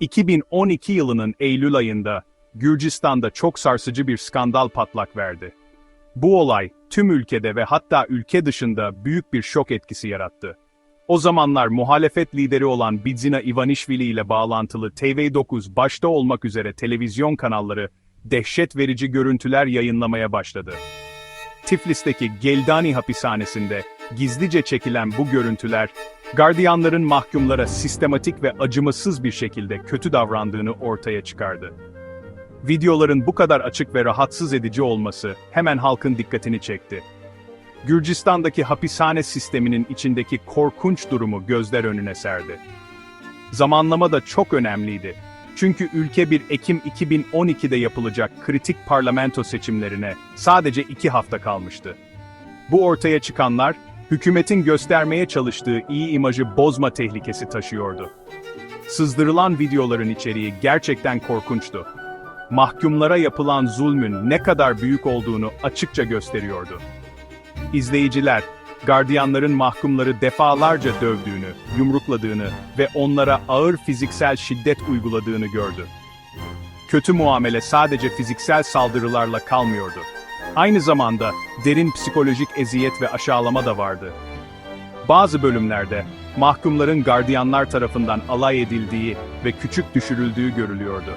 2012 yılının Eylül ayında Gürcistan'da çok sarsıcı bir skandal patlak verdi. Bu olay tüm ülkede ve hatta ülke dışında büyük bir şok etkisi yarattı. O zamanlar muhalefet lideri olan Bidzina Ivanishvili ile bağlantılı TV9 başta olmak üzere televizyon kanalları dehşet verici görüntüler yayınlamaya başladı. Tiflis'teki Geldani hapishanesinde gizlice çekilen bu görüntüler, gardiyanların mahkumlara sistematik ve acımasız bir şekilde kötü davrandığını ortaya çıkardı. Videoların bu kadar açık ve rahatsız edici olması hemen halkın dikkatini çekti. Gürcistan'daki hapishane sisteminin içindeki korkunç durumu gözler önüne serdi. Zamanlama da çok önemliydi. Çünkü ülke 1 Ekim 2012'de yapılacak kritik parlamento seçimlerine sadece iki hafta kalmıştı. Bu ortaya çıkanlar, hükümetin göstermeye çalıştığı iyi imajı bozma tehlikesi taşıyordu. Sızdırılan videoların içeriği gerçekten korkunçtu. Mahkumlara yapılan zulmün ne kadar büyük olduğunu açıkça gösteriyordu. İzleyiciler, gardiyanların mahkumları defalarca dövdüğünü, yumrukladığını ve onlara ağır fiziksel şiddet uyguladığını gördü. Kötü muamele sadece fiziksel saldırılarla kalmıyordu. Aynı zamanda derin psikolojik eziyet ve aşağılama da vardı. Bazı bölümlerde mahkumların gardiyanlar tarafından alay edildiği ve küçük düşürüldüğü görülüyordu.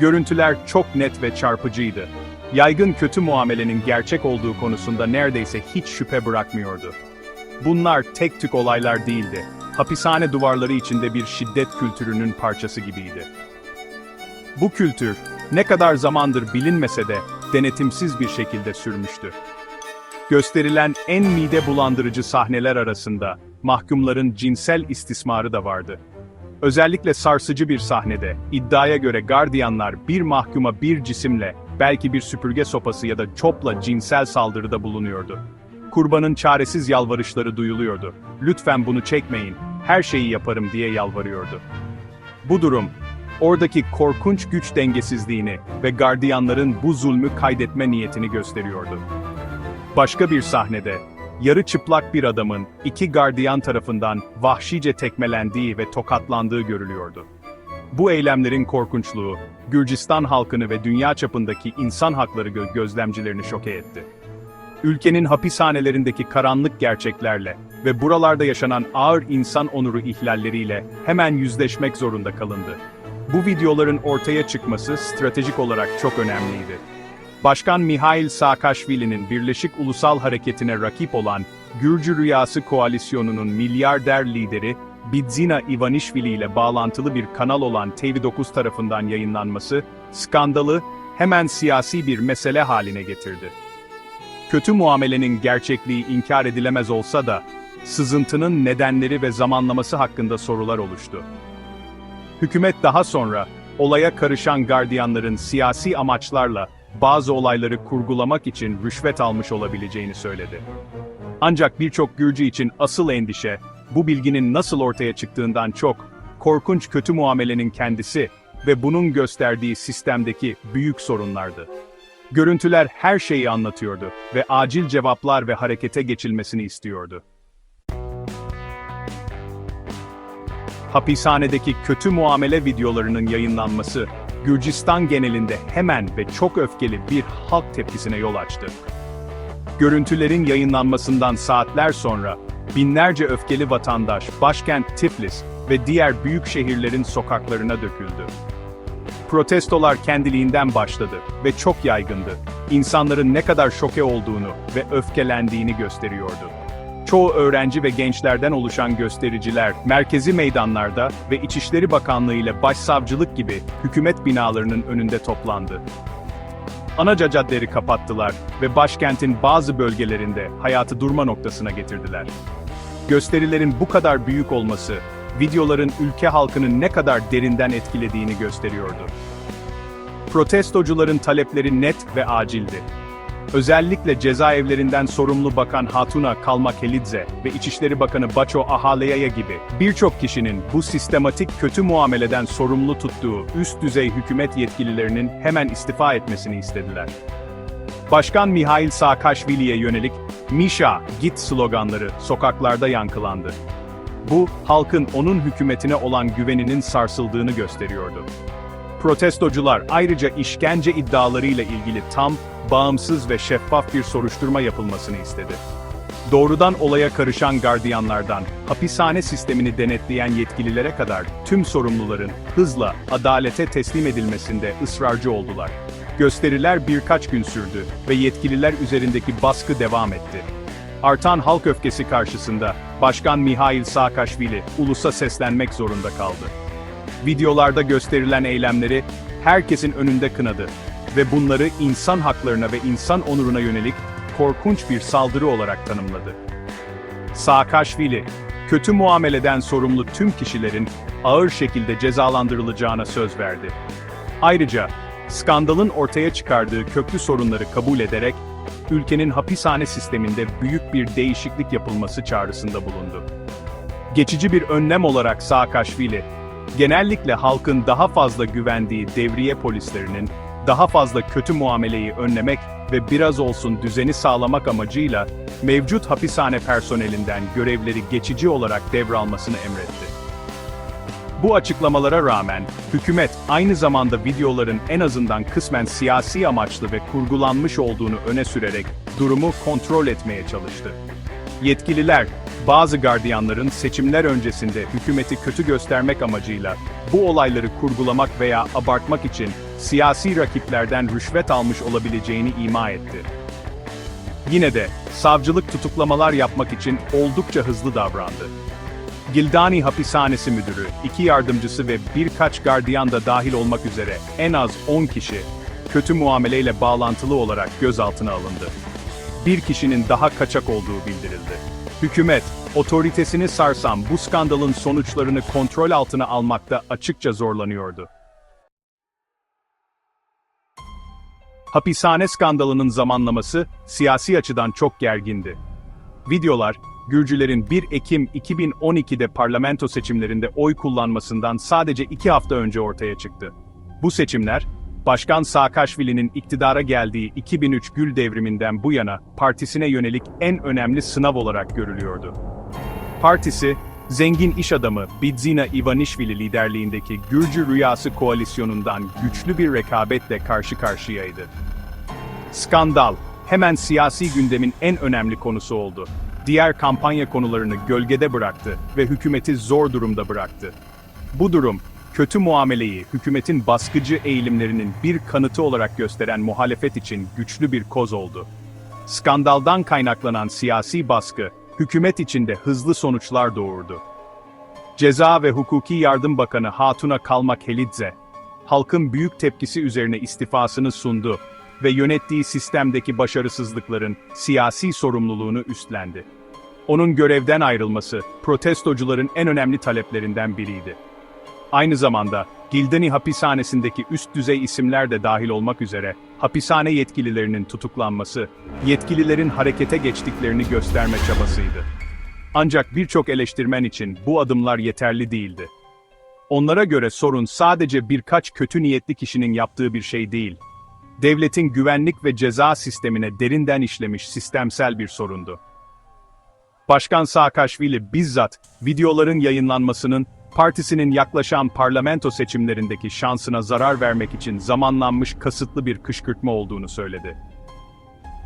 Görüntüler çok net ve çarpıcıydı. Yaygın kötü muamelenin gerçek olduğu konusunda neredeyse hiç şüphe bırakmıyordu. Bunlar tek tük olaylar değildi. Hapishane duvarları içinde bir şiddet kültürünün parçası gibiydi. Bu kültür, ne kadar zamandır bilinmese de denetimsiz bir şekilde sürmüştü. Gösterilen en mide bulandırıcı sahneler arasında mahkumların cinsel istismarı da vardı. Özellikle sarsıcı bir sahnede, iddiaya göre gardiyanlar bir mahkuma bir cisimle, belki bir süpürge sopası ya da çopla cinsel saldırıda bulunuyordu. Kurbanın çaresiz yalvarışları duyuluyordu. Lütfen bunu çekmeyin, her şeyi yaparım diye yalvarıyordu. Bu durum, oradaki korkunç güç dengesizliğini ve gardiyanların bu zulmü kaydetme niyetini gösteriyordu. Başka bir sahnede, yarı çıplak bir adamın iki gardiyan tarafından vahşice tekmelendiği ve tokatlandığı görülüyordu. Bu eylemlerin korkunçluğu, Gürcistan halkını ve dünya çapındaki insan hakları gö- gözlemcilerini şoke etti. Ülkenin hapishanelerindeki karanlık gerçeklerle ve buralarda yaşanan ağır insan onuru ihlalleriyle hemen yüzleşmek zorunda kalındı. Bu videoların ortaya çıkması stratejik olarak çok önemliydi. Başkan Mihail Saakashvili'nin Birleşik Ulusal Hareketi'ne rakip olan Gürcü Rüyası Koalisyonu'nun milyarder lideri Bidzina Ivanishvili ile bağlantılı bir kanal olan TV9 tarafından yayınlanması, skandalı hemen siyasi bir mesele haline getirdi. Kötü muamelenin gerçekliği inkar edilemez olsa da, sızıntının nedenleri ve zamanlaması hakkında sorular oluştu. Hükümet daha sonra, olaya karışan gardiyanların siyasi amaçlarla bazı olayları kurgulamak için rüşvet almış olabileceğini söyledi. Ancak birçok Gürcü için asıl endişe, bu bilginin nasıl ortaya çıktığından çok, korkunç kötü muamelenin kendisi ve bunun gösterdiği sistemdeki büyük sorunlardı. Görüntüler her şeyi anlatıyordu ve acil cevaplar ve harekete geçilmesini istiyordu. Hapishanedeki kötü muamele videolarının yayınlanması, Gürcistan genelinde hemen ve çok öfkeli bir halk tepkisine yol açtı. Görüntülerin yayınlanmasından saatler sonra, binlerce öfkeli vatandaş başkent Tiflis ve diğer büyük şehirlerin sokaklarına döküldü. Protestolar kendiliğinden başladı ve çok yaygındı. İnsanların ne kadar şoke olduğunu ve öfkelendiğini gösteriyordu. Çoğu öğrenci ve gençlerden oluşan göstericiler, merkezi meydanlarda ve İçişleri Bakanlığı ile Başsavcılık gibi hükümet binalarının önünde toplandı. Ana caddeleri kapattılar ve başkentin bazı bölgelerinde hayatı durma noktasına getirdiler. Gösterilerin bu kadar büyük olması, videoların ülke halkını ne kadar derinden etkilediğini gösteriyordu. Protestocuların talepleri net ve acildi. Özellikle cezaevlerinden sorumlu Bakan Hatuna Kalmakelidze ve İçişleri Bakanı Baço Ahaleyaya gibi birçok kişinin bu sistematik kötü muameleden sorumlu tuttuğu üst düzey hükümet yetkililerinin hemen istifa etmesini istediler. Başkan Mihail Saakashvili'ye yönelik "Misha, git" sloganları sokaklarda yankılandı. Bu, halkın onun hükümetine olan güveninin sarsıldığını gösteriyordu. Protestocular ayrıca işkence iddialarıyla ilgili tam, bağımsız ve şeffaf bir soruşturma yapılmasını istedi. Doğrudan olaya karışan gardiyanlardan, hapishane sistemini denetleyen yetkililere kadar tüm sorumluların hızla adalete teslim edilmesinde ısrarcı oldular. Gösteriler birkaç gün sürdü ve yetkililer üzerindeki baskı devam etti. Artan halk öfkesi karşısında Başkan Mihail Saakashvili ulusa seslenmek zorunda kaldı. Videolarda gösterilen eylemleri herkesin önünde kınadı ve bunları insan haklarına ve insan onuruna yönelik korkunç bir saldırı olarak tanımladı. Saakashvili, kötü muameleden sorumlu tüm kişilerin ağır şekilde cezalandırılacağına söz verdi. Ayrıca, skandalın ortaya çıkardığı köklü sorunları kabul ederek, ülkenin hapishane sisteminde büyük bir değişiklik yapılması çağrısında bulundu. Geçici bir önlem olarak Saakashvili, genellikle halkın daha fazla güvendiği devriye polislerinin, daha fazla kötü muameleyi önlemek ve biraz olsun düzeni sağlamak amacıyla mevcut hapishane personelinden görevleri geçici olarak devralmasını emretti. Bu açıklamalara rağmen, hükümet aynı zamanda videoların en azından kısmen siyasi amaçlı ve kurgulanmış olduğunu öne sürerek durumu kontrol etmeye çalıştı. Yetkililer, bazı gardiyanların seçimler öncesinde hükümeti kötü göstermek amacıyla bu olayları kurgulamak veya abartmak için siyasi rakiplerden rüşvet almış olabileceğini ima etti. Yine de savcılık tutuklamalar yapmak için oldukça hızlı davrandı. Gildani Hapishanesi Müdürü, iki yardımcısı ve birkaç gardiyan da dahil olmak üzere en az 10 kişi kötü muameleyle bağlantılı olarak gözaltına alındı. Bir kişinin daha kaçak olduğu bildirildi. Hükümet, otoritesini sarsan bu skandalın sonuçlarını kontrol altına almakta açıkça zorlanıyordu. Hapishane skandalının zamanlaması siyasi açıdan çok gergindi. Videolar, Gürcülerin 1 Ekim 2012'de parlamento seçimlerinde oy kullanmasından sadece iki hafta önce ortaya çıktı. Bu seçimler, Başkan Saakashvili'nin iktidara geldiği 2003 Gül devriminden bu yana partisine yönelik en önemli sınav olarak görülüyordu. Partisi, zengin iş adamı Bidzina Ivanishvili liderliğindeki Gürcü Rüyası koalisyonundan güçlü bir rekabetle karşı karşıyaydı. Skandal, hemen siyasi gündemin en önemli konusu oldu. Diğer kampanya konularını gölgede bıraktı ve hükümeti zor durumda bıraktı. Bu durum, kötü muameleyi hükümetin baskıcı eğilimlerinin bir kanıtı olarak gösteren muhalefet için güçlü bir koz oldu. Skandaldan kaynaklanan siyasi baskı, hükümet içinde hızlı sonuçlar doğurdu. Ceza ve Hukuki Yardım Bakanı Hatuna Kalmak Helidze, halkın büyük tepkisi üzerine istifasını sundu ve yönettiği sistemdeki başarısızlıkların siyasi sorumluluğunu üstlendi. Onun görevden ayrılması, protestocuların en önemli taleplerinden biriydi. Aynı zamanda, Gildani hapishanesindeki üst düzey isimler de dahil olmak üzere, hapishane yetkililerinin tutuklanması, yetkililerin harekete geçtiklerini gösterme çabasıydı. Ancak birçok eleştirmen için bu adımlar yeterli değildi. Onlara göre sorun sadece birkaç kötü niyetli kişinin yaptığı bir şey değil. Devletin güvenlik ve ceza sistemine derinden işlemiş sistemsel bir sorundu. Başkan Saakashvili bizzat videoların yayınlanmasının partisinin yaklaşan parlamento seçimlerindeki şansına zarar vermek için zamanlanmış kasıtlı bir kışkırtma olduğunu söyledi.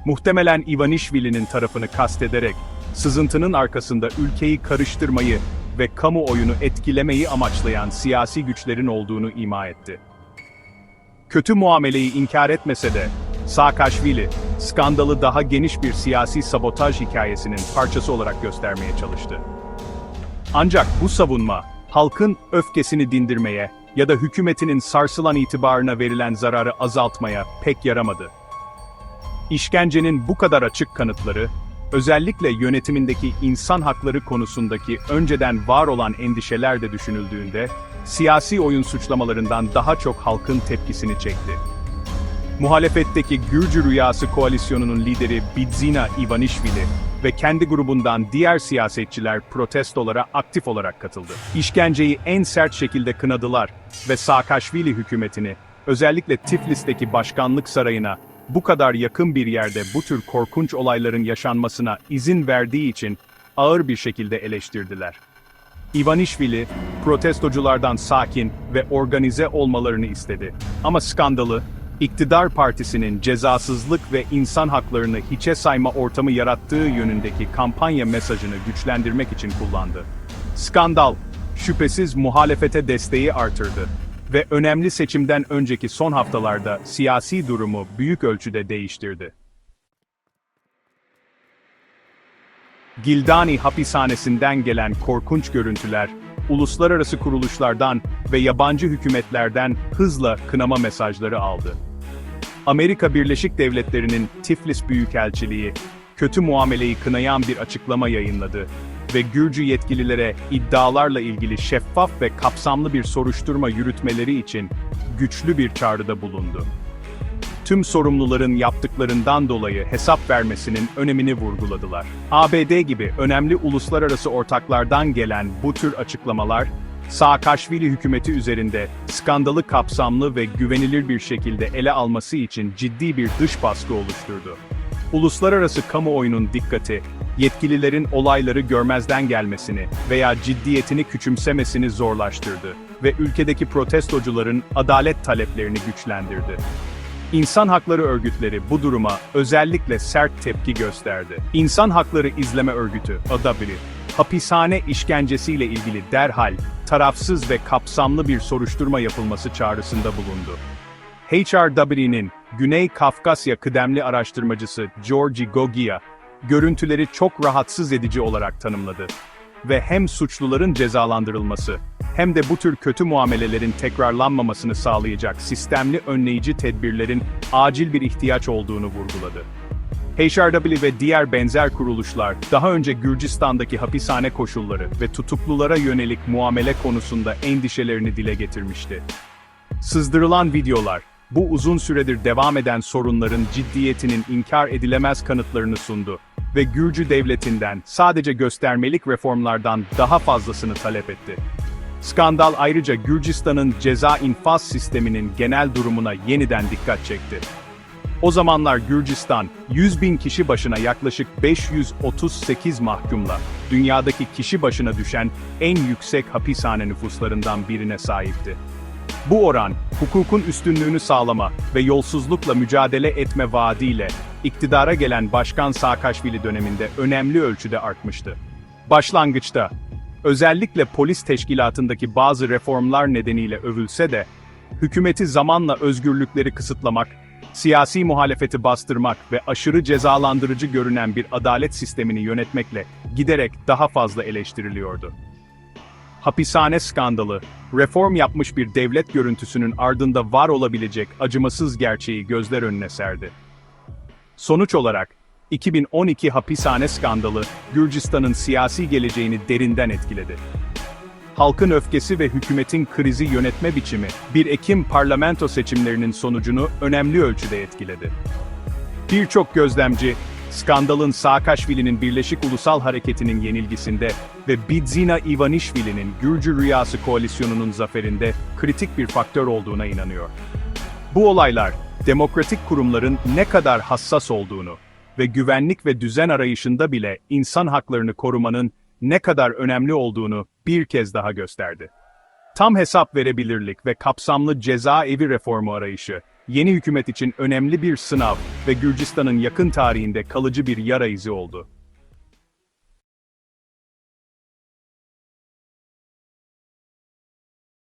Muhtemelen Ivanishvili'nin tarafını kastederek, sızıntının arkasında ülkeyi karıştırmayı ve kamuoyunu etkilemeyi amaçlayan siyasi güçlerin olduğunu ima etti. Kötü muameleyi inkar etmese de, Saakashvili, skandalı daha geniş bir siyasi sabotaj hikayesinin parçası olarak göstermeye çalıştı. Ancak bu savunma, halkın öfkesini dindirmeye ya da hükümetinin sarsılan itibarına verilen zararı azaltmaya pek yaramadı. İşkencenin bu kadar açık kanıtları, özellikle yönetimindeki insan hakları konusundaki önceden var olan endişeler de düşünüldüğünde, siyasi oyun suçlamalarından daha çok halkın tepkisini çekti. Muhalefetteki Gürcü Rüyası koalisyonunun lideri Bidzina Ivanishvili ve kendi grubundan diğer siyasetçiler protestolara aktif olarak katıldı. İşkenceyi en sert şekilde kınadılar ve Saakashvili hükümetini, özellikle Tiflis'teki başkanlık sarayına, bu kadar yakın bir yerde bu tür korkunç olayların yaşanmasına izin verdiği için ağır bir şekilde eleştirdiler. Ivanishvili, protestoculardan sakin ve organize olmalarını istedi. Ama skandalı, iktidar partisinin cezasızlık ve insan haklarını hiçe sayma ortamı yarattığı yönündeki kampanya mesajını güçlendirmek için kullandı. Skandal, şüphesiz muhalefete desteği artırdı ve önemli seçimden önceki son haftalarda siyasi durumu büyük ölçüde değiştirdi. Gildani hapishanesinden gelen korkunç görüntüler, uluslararası kuruluşlardan ve yabancı hükümetlerden hızla kınama mesajları aldı. Amerika Birleşik Devletleri'nin Tiflis Büyükelçiliği, kötü muameleyi kınayan bir açıklama yayınladı ve Gürcü yetkililere iddialarla ilgili şeffaf ve kapsamlı bir soruşturma yürütmeleri için güçlü bir çağrıda bulundu. Tüm sorumluların yaptıklarından dolayı hesap vermesinin önemini vurguladılar. ABD gibi önemli uluslararası ortaklardan gelen bu tür açıklamalar, Saakashvili hükümeti üzerinde skandalı kapsamlı ve güvenilir bir şekilde ele alması için ciddi bir dış baskı oluşturdu. Uluslararası kamuoyunun dikkati, yetkililerin olayları görmezden gelmesini veya ciddiyetini küçümsemesini zorlaştırdı ve ülkedeki protestocuların adalet taleplerini güçlendirdi. İnsan hakları örgütleri bu duruma özellikle sert tepki gösterdi. İnsan Hakları İzleme Örgütü, ADABRI, hapishane işkencesiyle ilgili derhal, tarafsız ve kapsamlı bir soruşturma yapılması çağrısında bulundu. HRW'nin Güney Kafkasya kıdemli araştırmacısı Georgi Gogia, görüntüleri çok rahatsız edici olarak tanımladı ve hem suçluların cezalandırılması hem de bu tür kötü muamelelerin tekrarlanmamasını sağlayacak sistemli önleyici tedbirlerin acil bir ihtiyaç olduğunu vurguladı. HRW ve diğer benzer kuruluşlar, daha önce Gürcistan'daki hapishane koşulları ve tutuklulara yönelik muamele konusunda endişelerini dile getirmişti. Sızdırılan videolar, bu uzun süredir devam eden sorunların ciddiyetinin inkar edilemez kanıtlarını sundu ve Gürcü devletinden sadece göstermelik reformlardan daha fazlasını talep etti. Skandal ayrıca Gürcistan'ın ceza infaz sisteminin genel durumuna yeniden dikkat çekti. O zamanlar Gürcistan, 100 bin kişi başına yaklaşık 538 mahkumla, dünyadaki kişi başına düşen en yüksek hapishane nüfuslarından birine sahipti. Bu oran, hukukun üstünlüğünü sağlama ve yolsuzlukla mücadele etme vaadiyle, iktidara gelen Başkan Saakashvili döneminde önemli ölçüde artmıştı. Başlangıçta, özellikle polis teşkilatındaki bazı reformlar nedeniyle övülse de, hükümeti zamanla özgürlükleri kısıtlamak, siyasi muhalefeti bastırmak ve aşırı cezalandırıcı görünen bir adalet sistemini yönetmekle giderek daha fazla eleştiriliyordu. Hapishane skandalı, reform yapmış bir devlet görüntüsünün ardında var olabilecek acımasız gerçeği gözler önüne serdi. Sonuç olarak, 2012 hapishane skandalı, Gürcistan'ın siyasi geleceğini derinden etkiledi. Halkın öfkesi ve hükümetin krizi yönetme biçimi, 1 Ekim parlamento seçimlerinin sonucunu önemli ölçüde etkiledi. Birçok gözlemci, skandalın Saakashvili'nin Birleşik Ulusal Hareketi'nin yenilgisinde ve Bidzina Ivanishvili'nin Gürcü Rüyası Koalisyonu'nun zaferinde kritik bir faktör olduğuna inanıyor. Bu olaylar, demokratik kurumların ne kadar hassas olduğunu ve güvenlik ve düzen arayışında bile insan haklarını korumanın ne kadar önemli olduğunu bir kez daha gösterdi. Tam hesap verebilirlik ve kapsamlı cezaevi reformu arayışı, yeni hükümet için önemli bir sınav ve Gürcistan'ın yakın tarihinde kalıcı bir yara izi oldu.